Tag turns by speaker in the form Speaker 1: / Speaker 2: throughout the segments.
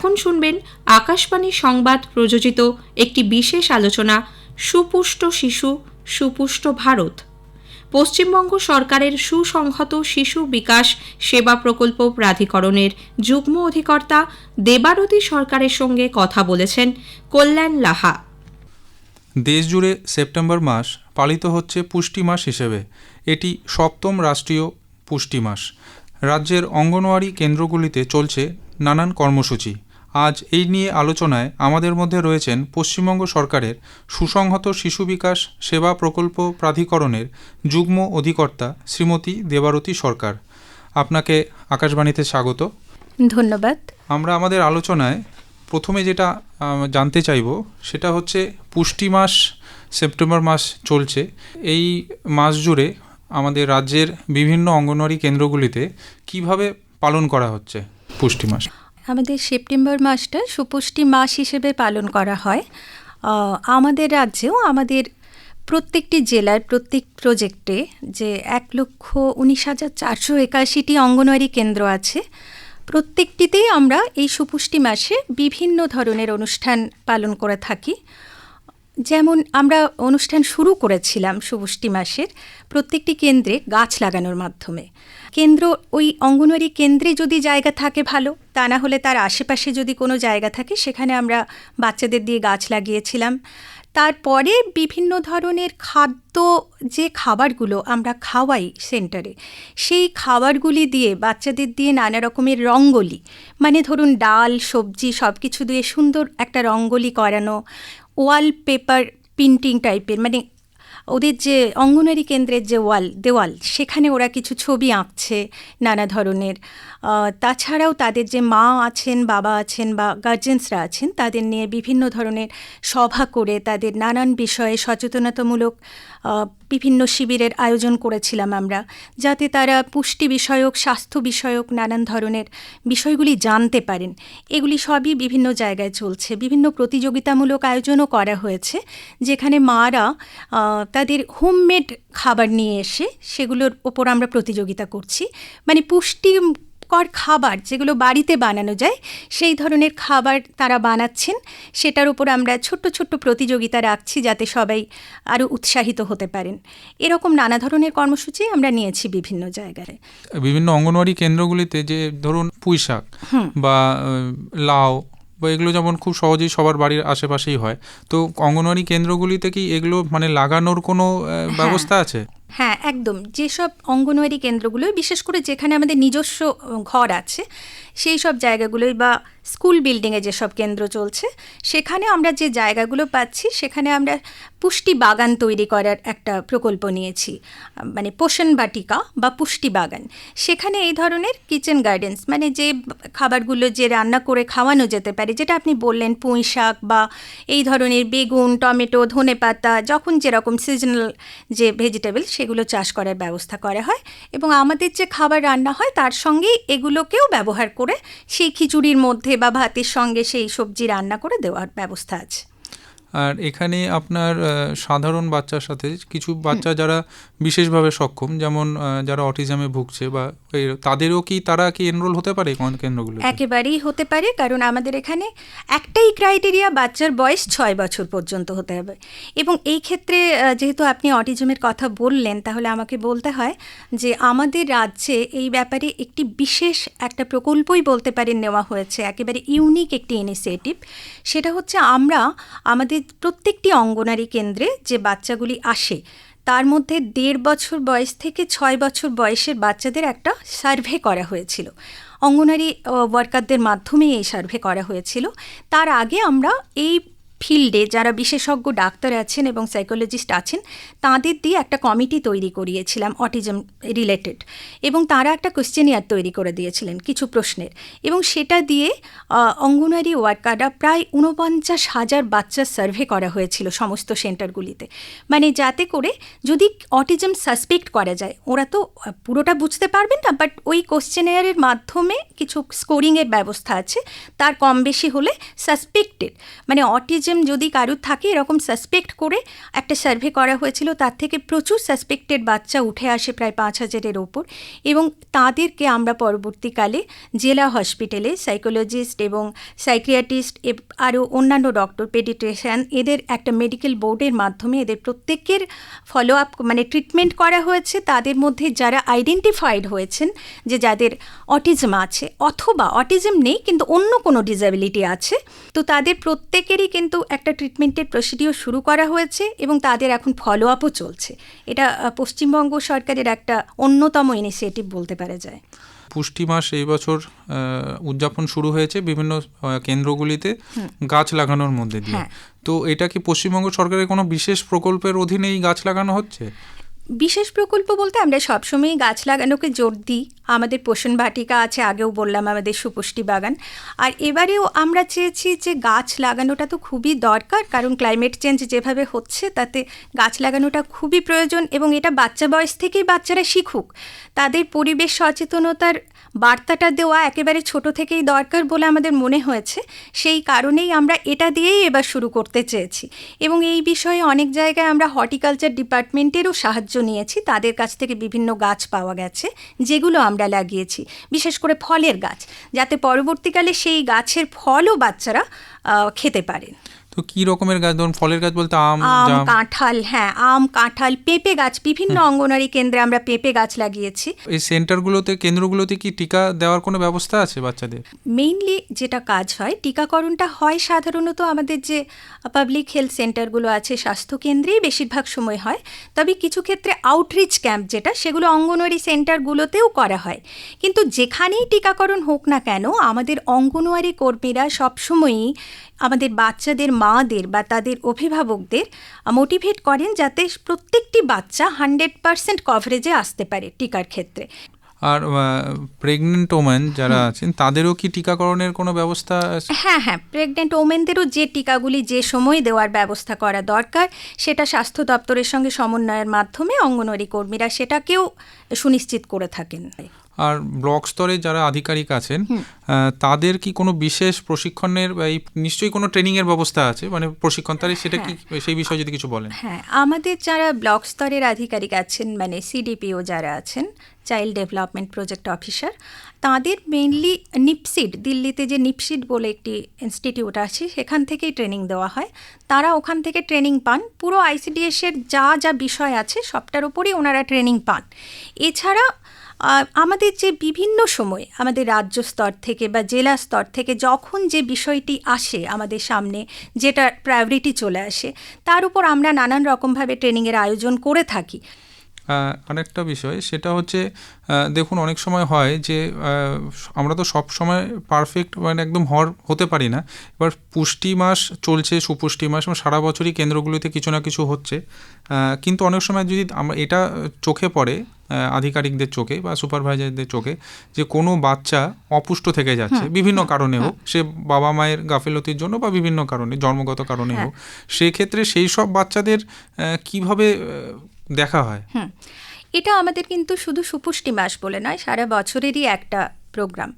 Speaker 1: এখন শুনবেন আকাশবাণী সংবাদ প্রযোজিত একটি বিশেষ আলোচনা, সুপুষ্ট শিশু, সুপুষ্ট ভারত। পশ্চিমবঙ্গ সরকারের সুসংহত শিশু বিকাশ সেবা প্রকল্প প্রাধিকরণের যুগ্ম অধিকর্তা দেবারতী সরকারের সঙ্গে কথা বলেছেন কল্যাণ লাহা।
Speaker 2: দেশজুড়ে সেপ্টেম্বর মাস পালিত হচ্ছে পুষ্টি মাস হিসেবে। এটি সপ্তম রাষ্ট্রীয় পুষ্টি মাস। রাজ্যের অঙ্গনওয়াড়ি কেন্দ্রগুলিতে চলছে নানান কর্মসূচি। আজ এই নিয়ে আলোচনায় আমাদের মধ্যে রয়েছেন পশ্চিমবঙ্গ সরকারের সুসংহত শিশু বিকাশ সেবা প্রকল্প প্রাধিকরণের যুগ্ম অধিকর্তা শ্রীমতী দেবারতী সরকার। আপনাকে আকাশবাণীতে স্বাগত।
Speaker 3: ধন্যবাদ।
Speaker 2: আমরা আমাদের আলোচনায় প্রথমে যেটা জানতে চাইব সেটা হচ্ছে পুষ্টি মাস সেপ্টেম্বর মাস চলছে। এই মাস জুড়ে আমাদের রাজ্যের বিভিন্ন অঙ্গনওয়াড়ি কেন্দ্রগুলিতে কীভাবে পালন করা হচ্ছে পুষ্টি মাস?
Speaker 3: আমাদের সেপ্টেম্বর মাসটা সুপুষ্টি মাস হিসেবে পালন করা হয়। আমাদের রাজ্যেও আমাদের প্রত্যেকটি জেলার প্রত্যেক প্রজেক্টে যে এক লক্ষ উনিশ হাজার চারশো একাশিটি অঙ্গনওয়াড়ি কেন্দ্র আছে। প্রত্যেকটিতেই আমরা এই সুপুষ্টি মাসে বিভিন্ন ধরনের অনুষ্ঠান পালন করে থাকি। যেমন আমরা অনুষ্ঠান শুরু করেছিলাম সুপুষ্টি মাসের প্রত্যেকটি কেন্দ্রে গাছ লাগানোর মাধ্যমে। কেন্দ্র, ওই অঙ্গনওয়াড়ি কেন্দ্রে যদি জায়গা থাকে ভালো, তা না হলে তার আশেপাশে যদি কোনো জায়গা থাকে, সেখানে আমরা বাচ্চাদের দিয়ে গাছ লাগিয়েছিলাম। তারপরে বিভিন্ন ধরনের খাদ্য, যে খাবারগুলো আমরা খাওয়াই সেন্টারে, সেই খাবারগুলি দিয়ে বাচ্চাদের দিয়ে নানা রকমের রঙ্গোলি মানে ধরুন ডাল, সবজি সব কিছু দিয়ে সুন্দর একটা রঙ্গোলি করানো ওয়াল পেপার প্রিন্টিং টাইপের মানে ওদের যে অঙ্গনারী কেন্দ্রের যে ওয়াল, দেওয়াল, সেখানে ওরা কিছু ছবি আঁকছে নানা ধরনের। তাছাড়াও তাদের যে মা আছেন, বাবা আছেন বা গার্জেন্সরা আছেন, তাদের নিয়ে বিভিন্ন ধরনের সভা করে তাদের নানান বিষয়ে সচেতনতামূলক বিভিন্ন শিবিরের আয়োজন করেছিলাম আমরা, যাতে তারা পুষ্টি বিষয়ক, স্বাস্থ্য বিষয়ক নানান ধরনের বিষয়গুলি জানতে পারেন। এগুলি সবই বিভিন্ন জায়গায় চলছে। বিভিন্ন প্রতিযোগিতামূলক আয়োজনও করা হয়েছে, যেখানে মারা তাদের হোমমেড খাবার নিয়ে এসে সেগুলোর ওপর আমরা প্রতিযোগিতা করছি। মানে পুষ্টিকর খাবার যেগুলো বাড়িতে বানানো যায় সেই ধরনের খাবার তারা বানাচ্ছেন। সেটার উপর আমরা ছোট্ট ছোট্ট প্রতিযোগিতা রাখছি যাতে সবাই আরও উৎসাহিত হতে পারেন। এরকম নানা ধরনের কর্মসূচি আমরা নিয়েছি বিভিন্ন জায়গায়।
Speaker 2: বিভিন্ন অঙ্গনওয়াড়ি কেন্দ্রগুলিতে যে ধরুন পুঁই শাক বা লাউ বা এগুলো যেমন খুব সহজেই সবার বাড়ির আশেপাশেই হয়। তো অঙ্গনওয়াড়ি কেন্দ্রগুলিতে কি এগুলো মানে লাগানোর কোনো ব্যবস্থা আছে?
Speaker 3: হ্যাঁ একদম। যেসব অঙ্গনওয়াড়ি কেন্দ্রগুলো বিশেষ করে যেখানে আমাদের নিজস্ব ঘর আছে, সেই সব জায়গাগুলোই বা স্কুল বিল্ডিংয়ে যেসব কেন্দ্র চলছে, সেখানে আমরা যে জায়গাগুলো পাচ্ছি, সেখানে আমরা পুষ্টি বাগান তৈরি করার একটা প্রকল্প নিয়েছি। মানে পোষণ বাটিকা বা পুষ্টি বাগান। সেখানে এই ধরনের কিচেন গার্ডেন্স মানে যে খাবারগুলো যে রান্না করে খাওয়ানো যেতে পারে, যেটা আপনি বললেন পুঁই শাক বা এই ধরনের বেগুন, টমেটো ধনে পাতা যখন যেরকম সিজনাল যে ভেজিটেবল সেগুলো চাষ করার ব্যবস্থা করা হয় এবং আমাদের যে খাবার রান্না হয় তার সঙ্গেই এগুলোকেও ব্যবহার করে সেই খিচুড়ির মধ্যে বা ভাতের সঙ্গে সেই সবজি রান্না করে দেওয়ার ব্যবস্থা আছে।
Speaker 2: আর এখানে আপনার সাধারণ বাচ্চার সাথে কিছু বাচ্চা যারা বিশেষভাবে সক্ষম যেমন যারা অটিজমে ভুগছে বা তাদেরও কি তারা কি এনরোল হতে পারে কোন কেন্দ্রগুলো
Speaker 3: একেবারেই হতে পারে কারণ আমাদের এখানে একটাই ক্রাইটেরিয়া বাচ্চার বয়স ছয় বছর পর্যন্ত হতে হবে। এবং এই ক্ষেত্রে যেহেতু আপনি অটিজমের কথা বললেন তাহলে আমাকে বলতে হয় যে আমাদের রাজ্যে এই ব্যাপারে একটি বিশেষ একটা প্রকল্পই বলতে পারেন নেওয়া হয়েছে একেবারে ইউনিক একটি ইনিশিয়েটিভ সেটা হচ্ছে আমরা আমাদের প্রত্যেকটি অঙ্গনারী কেন্দ্রে যে বাচ্চাগুলি আসে, তার মধ্যে দেড় বছর বয়স থেকে ছয় বছর বয়সের বাচ্চাদের একটা সার্ভে করা হয়েছিল। অঙ্গনারী ওয়ার্কারদের মাধ্যমে এই সার্ভে করা হয়েছিল। তার আগে আমরা এই ফিল্ডে যারা বিশেষজ্ঞ ডাক্তার আছেন এবং সাইকোলজিস্ট আছেন, তাদের দিয়ে একটা কমিটি তৈরি করিয়েছিলাম অটিজম রিলেটেড এবং তারা একটা কোশ্চেনিয়ার তৈরি করে দিয়েছিলেন কিছু প্রশ্নের। এবং সেটা দিয়ে অঙ্গনওয়াড়ি ওয়ার্কাররা প্রায় উনপঞ্চাশ হাজার বাচ্চার সার্ভে করা হয়েছিল সমস্ত সেন্টারগুলিতে। মানে যাতে করে যদি অটিজম সাসপেক্ট করা যায়, ওরা তো পুরোটা বুঝতে পারবেন না, বাট ওই কোশ্চেনিয়ারের মাধ্যমে কিছু স্কোরিংয়ের ব্যবস্থা আছে, তার কম বেশি হলে সাসপেক্টেড। মানে অটিজম অটিজম যদি কারুর থাকে, এরকম সাসপেক্ট করে একটা সার্ভে করা হয়েছিল, তার থেকে প্রচুর সাসপেক্টেড বাচ্চা উঠে আসে প্রায় পাঁচ হাজারের ওপর। এবং তাদেরকে আমরা পরবর্তীকালে জেলা হসপিটালে সাইকোলজিস্ট এবং সাইকিয়াট্রিস্ট আরও অন্যান্য ডক্টর পেডিট্রিশিয়ান এদের একটা মেডিকেল বোর্ডের মাধ্যমে এদের প্রত্যেকের ফলো আপ মানে ট্রিটমেন্ট করা হয়েছে। তাদের মধ্যে যারা আইডেন্টিফাইড হয়েছেন যে যাদের অটিজম আছে, অথবা অটিজম নেই, কিন্তু অন্য কোনো ডিসেবিলিটি আছে, তো তাদের প্রত্যেকেরই কিন্তু একটা ট্রিটমেন্টের প্রসিডিওর শুরু করা হয়েছে এবং তাদের এখন ফলো আপও চলছে। এটা পশ্চিমবঙ্গ সরকারের একটা অন্যতম ইনিশিয়েটিভ বলতে পারা যায়।
Speaker 2: পুষ্টি মাস এই বছর উদযাপন শুরু হয়েছে বিভিন্ন কেন্দ্রগুলিতে। গাছ লাগানোর মধ্যে দিয়ে।
Speaker 3: হ্যাঁ।
Speaker 2: তো এটা কি পশ্চিমবঙ্গ সরকারের কোনো বিশেষ প্রকল্পের অধীনে এই গাছ লাগানো হচ্ছে?
Speaker 3: বিশেষ প্রকল্প বলতে আমরা সবসময়ই গাছ লাগানোকে জোর দিই। আমাদের পোষণ বাটিকা আছে, আগেও বললাম আমাদের সুপুষ্টি বাগান। আর এবারেও আমরা চেয়েছি যে গাছ লাগানোটা তো খুবই দরকার, কারণ ক্লাইমেট চেঞ্জ যেভাবে হচ্ছে, তাতে গাছ লাগানোটা খুবই প্রয়োজন এবং এটা বাচ্চা বয়স থেকেই বাচ্চারা শিখুক। তাদের পরিবেশ সচেতনতার বার্তাটা দেওয়া একেবারে ছোট থেকেই দরকার বলে আমাদের মনে হয়েছে। সেই কারণেই আমরা এটা দিয়েই এবার শুরু করতে চেয়েছি। এবং এই বিষয়ে অনেক জায়গায় আমরা হর্টিকালচার ডিপার্টমেন্টেরও সাহায্য নিয়েছি, তাদের কাছ থেকে বিভিন্ন গাছ পাওয়া গেছে, যেগুলো আমরা লাগিয়েছি, বিশেষ করে ফলের গাছ, যাতে পরবর্তীকালে সেই গাছের ফলও বাচ্চারা খেতে পারেন
Speaker 2: তো কি রকমের গাছ? ধরুন ফলের গাছ বলতে আম
Speaker 3: আম কাঁঠাল হ্যাঁ আম কাঁঠাল পেঁপে গাছ বিভিন্ন অঙ্গনারী কেন্দ্রে আমরা পেঁপে গাছ লাগিয়েছি।
Speaker 2: এই সেন্টারগুলোতে কেন্দ্রগুলোতে কি টিকা দেওয়ার কোনো ব্যবস্থা আছে বাচ্চাদের?
Speaker 3: মেইনলি যেটা কাজ হয় টিকাকরণটা হয় সাধারণত আমাদের যে পাবলিক হেলথ সেন্টারগুলো আছে স্বাস্থ্যকেন্দ্রেই বেশিরভাগ সময় হয়। তবে কিছু ক্ষেত্রে আউটরিচ ক্যাম্প যেটা সেগুলো অঙ্গনওয়াড়ি সেন্টারগুলোতেও করা হয়। কিন্তু যেখানেই টিকাকরণ হোক না কেন আমাদের অঙ্গনওয়াড়ি কর্মীরা সবসময়ই আমাদের বাচ্চাদের মাদের বা তাদের অভিভাবকদের মোটিভেট করেন যাতে প্রত্যেকটি বাচ্চা হান্ড্রেড পার্সেন্ট কভারেজে আসতে পারে টিকার ক্ষেত্রে।
Speaker 2: আর প্রেগনেন্ট ওমেন যারা আছেন তাদেরও কি টিকাকরণের কোনো ব্যবস্থা
Speaker 3: হ্যাঁ হ্যাঁ প্রেগনেন্ট ওমেনদেরও যে টিকাগুলি যে সময় দেওয়ার ব্যবস্থা করা দরকার সেটা স্বাস্থ্য দপ্তরের সঙ্গে সমন্বয়ের মাধ্যমে অঙ্গনওয়াড়ি কর্মীরা সেটাকেও সুনিশ্চিত করে থাকেন।
Speaker 2: আর ব্লক স্তরে যারা আধিকারিক আছেন তাদের কি কোনো বিশেষ প্রশিক্ষণের এই নিশ্চয়ই কোনো ট্রেনিং এর ব্যবস্থা আছে? মানে প্রশিক্ষণ তাহলে সেটা কি সেই বিষয়ে যদি কিছু বলেন।
Speaker 3: হ্যাঁ আমাদের যারা ব্লক স্তরের আধিকারিক আছেন মানে সিডিপিও যারা আছেন চাইল্ড ডেভেলপমেন্ট প্রজেক্ট অফিসার তাদের মেনলি নিপসিড দিল্লিতে যে নিপসিড বলে একটি ইনস্টিটিউট আছে সেখান থেকেই ট্রেনিং দেওয়া হয়। তারা ওখান থেকে ট্রেনিং পান। পুরো আইসিডিএসের যা যা বিষয় আছে সবটার উপরেই ওনারা ট্রেনিং পান। এছাড়া আমাদের যে বিভিন্ন সময় আমাদের রাজ্য স্তর থেকে বা জেলা স্তর থেকে যখন যে বিষয়টি আসে আমাদের সামনে যেটা প্রায়োরিটি চলে আসে, তার উপর আমরা নানান রকমভাবে ট্রেনিংয়ের আয়োজন করে থাকি।
Speaker 2: আরেকটা বিষয় সেটা হচ্ছে দেখুন অনেক সময় হয় যে আমরা তো সব সময় পারফেক্ট মানে একদম হর হতে পারি না। এবার পুষ্টি মাস চলছে সুপুষ্টি মাস এবং সারা বছরই কেন্দ্রগুলিতে কিছু না কিছু হচ্ছে। কিন্তু অনেক সময় যদি আমরা এটা চোখে পড়ে আধিকারিকদের চোখে বা সুপারভাইজারদের চোখে যে কোনো বাচ্চা অপুষ্ট থেকে যাচ্ছে বিভিন্ন কারণে হোক সে বাবা মায়ের গাফিলতির জন্য বা বিভিন্ন কারণে জন্মগত কারণে হোক সেক্ষেত্রে সেই সব বাচ্চাদের কীভাবে দেখা হয়।
Speaker 3: হুম। এটা আমাদের কিন্তু শুধু সুপুষ্টি মাস বলে নয়, সারা বছরেরই একটা প্রোগ্রাম।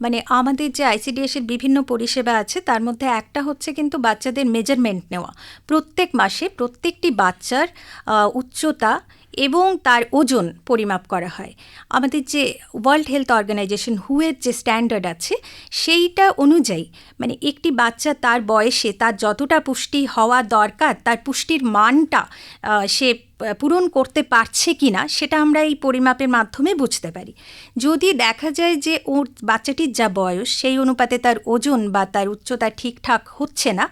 Speaker 3: মানে আমাদের যে আইসিডিএসের বিভিন্ন পরিষেবা আছে, তার মধ্যে একটা হচ্ছে কিন্তু বাচ্চাদের মেজারমেন্ট নেওয়া। প্রত্যেক মাসে প্রত্যেকটি বাচ্চার উচ্চতা এবং তার ওজন পরিমাপ করা হয়। আমাদের যে ওয়ার্ল্ড হেলথ অর্গানাইজেশন হুয়ের যে স্ট্যান্ডার্ড আছে, সেইটা অনুযায়ী মানে একটি বাচ্চা তার বয়সে, তার যতটা পুষ্টি হওয়া দরকার, তার পুষ্টির মানটা সে পূরণ করতে পারছে কি না সেটা আমরা এই পরিমাপের মাধ্যমে বুঝতে পারি। যদি দেখা যায় যে ওর বাচ্চাটির যা বয়স, সেই অনুপাতে তার ওজন বা তার উচ্চতা ঠিকঠাক হচ্ছে না,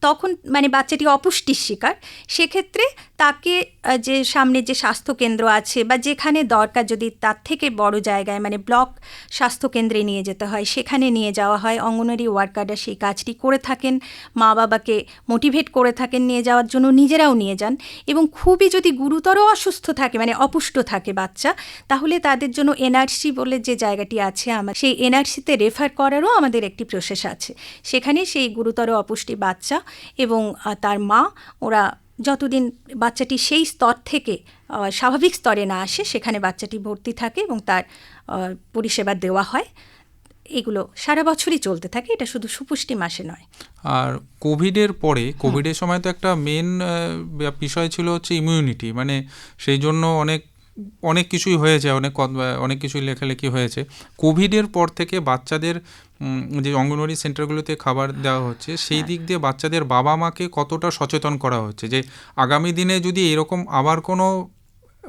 Speaker 3: তখন মানে বাচ্চাটি অপুষ্টির শিকার, সেক্ষেত্রে তাকে যে সামনে যে স্বাস্থ্যকেন্দ্র আছে বা যেখানে দরকার যদি তার থেকে বড় জায়গায় মানে ব্লক স্বাস্থ্যকেন্দ্রে নিয়ে যেতে হয়, সেখানে নিয়ে যাওয়া হয়। অঙ্গনওয়াড়ি ওয়ার্কাররা সেই কাজটি করে থাকেন মা বাবাকে মোটিভেট করে থাকেন নিয়ে যাওয়ার জন্য, নিজেরাও নিয়ে যান এবং খুবই যদি গুরুতর অসুস্থ থাকে মানে অপুষ্ট থাকে বাচ্চা, তাহলে তাদের জন্য এনআরসি বলে যে জায়গাটি আছে, আমার সেই এনআরসিতে রেফার করারও আমাদের একটি প্রসেস আছে। সেখানে সেই গুরুতর অপুষ্টি বাচ্চা এবং তার মা, ওরা যতদিন বাচ্চাটি সেই স্তর থেকে স্বাভাবিক স্তরে না আসে সেখানে বাচ্চাটি ভর্তি থাকে এবং তার পরিষেবা দেওয়া হয়। এগুলো সারা বছরই চলতে থাকে এটা শুধু সুপুষ্টি মাসে নয়।
Speaker 2: আর কোভিডের পরে কোভিডের সময় তো একটা মেন বিষয় ছিল হচ্ছে ইমিউনিটি মানে সেই জন্য অনেক অনেক কিছুই হয়েছে অনেক অনেক কিছুই লেখালেখি হয়েছে। কোভিডের পর থেকে বাচ্চাদের যে অঙ্গনওয়াড়ি সেন্টারগুলোতে খাবার দেওয়া হচ্ছে সেই দিক দিয়ে বাচ্চাদের বাবা মাকে কতটা সচেতন করা হচ্ছে? যে আগামী দিনে যদি এরকম আবার কোনো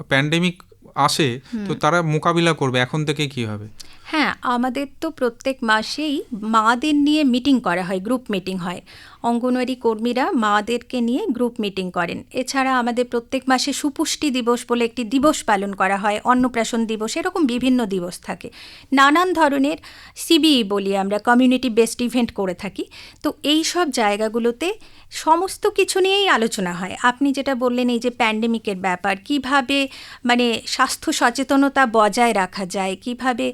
Speaker 2: প্যান্ডেমিক আসে তো তারা মোকাবিলা করবে এখন থেকে কি হবে?
Speaker 3: হ্যাঁ আমাদের তো প্রত্যেক মাসেই মাদের নিয়ে মিটিং করা হয় গ্রুপ মিটিং হয়। অঙ্গনওয়াড়ি কর্মীরা মাদেরকে নিয়ে গ্রুপ মিটিং করেন। এছাড়া আমাদের প্রত্যেক মাসে সুপুষ্টি দিবস বলে একটি দিবস পালন করা হয়, অন্নপ্রাশন দিবস, এরকম বিভিন্ন দিবস থাকে। নানান ধরনের সিবিই বলি আমরা কমিউনিটি বেসড ইভেন্ট করে থাকি। তো এই সব জায়গাগুলোতে সমস্ত কিছু নিয়েই আলোচনা হয়। আপনি যেটা বললেন, এই যে প্যান্ডেমিকের ব্যাপার, কীভাবে মানে স্বাস্থ্য সচেতনতা বজায় রাখা যায়, কীভাবে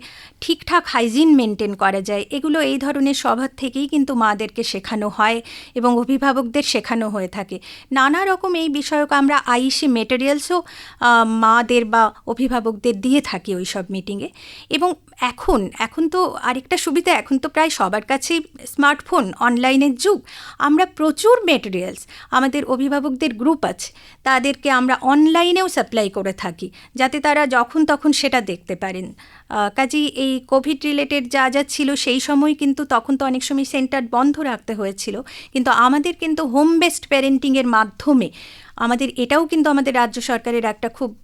Speaker 3: ঠিকঠাক হাইজিন মেনটেন করা যায়। এগুলো এই ধরনের সভার থেকেই কিন্তু মাদেরকে শেখানো হয় এবং অভিভাবকদের শেখানো হয়ে থাকে। নানা রকম এই বিষয়ক আমরা আইসি মেটেরিয়ালসও মাদের বা অভিভাবকদের দিয়ে থাকি ওই সব মিটিংয়ে এবং এখন এখন তো আরেকটা সুবিধা, এখন তো প্রায় সবার কাছেই স্মার্টফোন, অনলাইনের যুগ। আমরা প্রচুর মেটেরিয়ালস আমাদের অভিভাবকদের গ্রুপ আছে, তাদেরকে আমরা অনলাইনেও সাপ্লাই করে থাকি, যাতে তারা যখন তখন সেটা দেখতে পারেন। কাজেই এই কোভিড রিলেটেড যা যা ছিল সেই সময় কিন্তু তখন তো অনেক সময় সেন্টার বন্ধ রাখতে হয়েছিল, কিন্তু আমাদের কিন্তু হোম বেসড প্যারেন্টিংয়ের মাধ্যমে আমাদের এটাও কিন্তু আমাদের রাজ্য সরকারের একটা খুব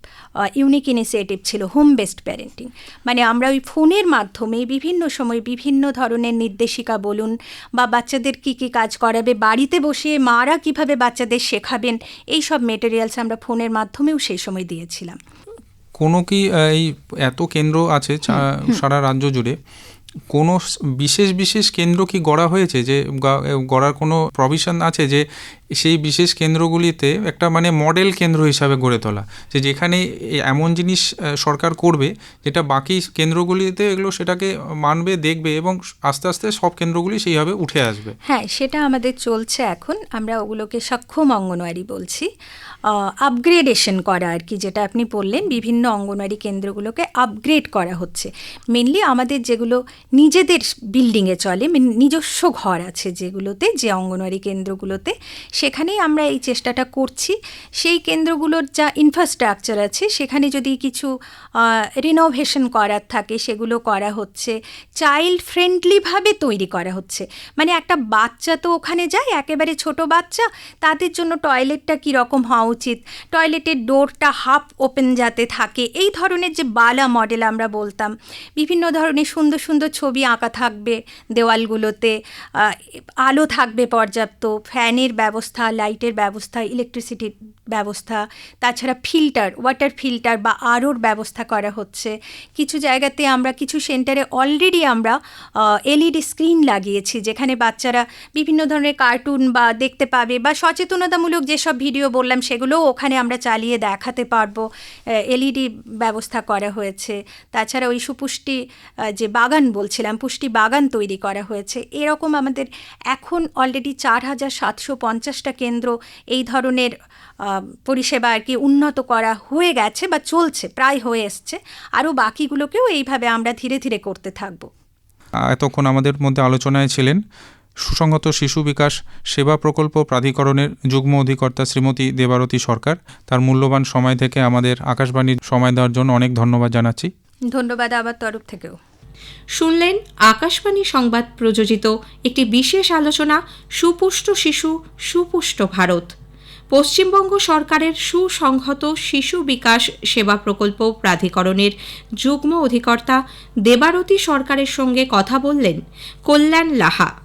Speaker 3: ইউনিক ইনিশিয়েটিভ ছিল হোম বেসড প্যারেন্টিং মানে আমরা ওই ফোনের মাধ্যমে বিভিন্ন সময় বিভিন্ন ধরনের নির্দেশিকা বলুন বা বাচ্চাদের কী কী কাজ করাবে বাড়িতে বসে মারা কীভাবে বাচ্চাদের শেখাবেন এই সব মেটেরিয়ালস আমরা ফোনের মাধ্যমেও সেই সময় দিয়েছিলাম।
Speaker 2: কোনো কি এই এত কেন্দ্র আছে সারা রাজ্য জুড়ে কোনো বিশেষ বিশেষ কেন্দ্র কি গড়া হয়েছে যে গড়ার কোনো প্রভিশন আছে যে সেই বিশেষ কেন্দ্রগুলিতে একটা মানে মডেল কেন্দ্র হিসাবে গড়ে তোলা। যে যেখানে এমন জিনিস সরকার করবে, যেটা বাকি কেন্দ্রগুলিতে এগুলো সেটাকে মানবে, দেখবে এবং আস্তে আস্তে সব কেন্দ্রগুলি সেইভাবে উঠে আসবে।
Speaker 3: হ্যাঁ সেটা আমাদের চলছে এখন। আমরা ওগুলোকে সক্ষম অঙ্গনওয়াড়ি বলছি। আপগ্রেডেশন করা আর কি, যেটা আপনি বললেন, বিভিন্ন অঙ্গনওয়াড়ি কেন্দ্রগুলোকে আপগ্রেড করা হচ্ছে। মেনলি আমাদের যেগুলো নিজেদের বিল্ডিংয়ে চলে নিজস্ব ঘর আছে যেগুলোতে, যে অঙ্গনওয়াড়ি কেন্দ্রগুলোতে সেখানেই আমরা এই চেষ্টাটা করছি। সেই কেন্দ্রগুলোর যা ইনফ্রাস্ট্রাকচার আছে, সেখানে যদি কিছু রিনোভেশন করার থাকে, সেগুলো করা হচ্ছে। চাইল্ড ফ্রেন্ডলিভাবে তৈরি করা হচ্ছে। মানে একটা বাচ্চা তো ওখানে যায়, একেবারে ছোট বাচ্চা, তাদের জন্য টয়লেটটা কীরকম হওয়া উচিত? টয়লেটের ডোরটা হাফ ওপেন যাতে থাকে। এই ধরনের যে বালা মডেল আমরা বলতাম, বিভিন্ন ধরনের সুন্দর সুন্দর ছবি আঁকা থাকবে দেওয়ালগুলোতে আলো থাকবে পর্যাপ্ত, ফ্যানের ব্যবস্থা লাইটের ব্যবস্থা ইলেকট্রিসিটির ব্যবস্থা, তাছাড়া ফিল্টার ওয়াটার ফিল্টার বা আরোর ব্যবস্থা করা হচ্ছে। কিছু জায়গাতে আমরা, কিছু সেন্টারে অলরেডি আমরা এলইডি স্ক্রিন লাগিয়েছি, যেখানে বাচ্চারা বিভিন্ন ধরনের কার্টুন বা দেখতে পাবে বা সচেতনতামূলক যেসব ভিডিও বললাম, সেগুলোও ওখানে আমরা চালিয়ে দেখাতে পারব এলইডি ব্যবস্থা করা হয়েছে। তাছাড়া ওই সুপুষ্টি যে বাগান বলছিলাম, পুষ্টি বাগান তৈরি করা হয়েছে। এরকম আমাদের এখন অলরেডি চার হাজার সাতশো পঞ্চাশটা কেন্দ্র এই ধরনের পরিষেবা আর কি উন্নত করা হয়ে গেছে বা চলছে প্রায় হয়ে এসছে। আরও বাকিগুলোকেও এইভাবে আমরা ধীরে ধীরে করতে থাকব।
Speaker 2: এতক্ষণ আমাদের মধ্যে আলোচনায় ছিলেন সুসংহত শিশু বিকাশ সেবা প্রকল্প প্রাধিকরণের যুগ্ম অধিকর্তা শ্রীমতী দেবারতী সরকার। তার মূল্যবান সময় থেকে আমাদের আকাশবাণীর সময় দেওয়ার জন্য অনেক ধন্যবাদ জানাচ্ছি।
Speaker 3: ধন্যবাদ আবার তরফ থেকেও।
Speaker 1: শুনলেন আকাশবাণী সংবাদ প্রযোজিত একটি বিশেষ আলোচনা সুপুষ্ট শিশু সুপুষ্ট ভারত। পশ্চিমবঙ্গ সরকারের সুসংহত শিশু বিকাশ সেবা প্রকল্প প্রাধিকরণের যুগ্ম অধিকর্তা দেবারতী সরকারের সঙ্গে কথা বললেন কল্যাণ লাহা।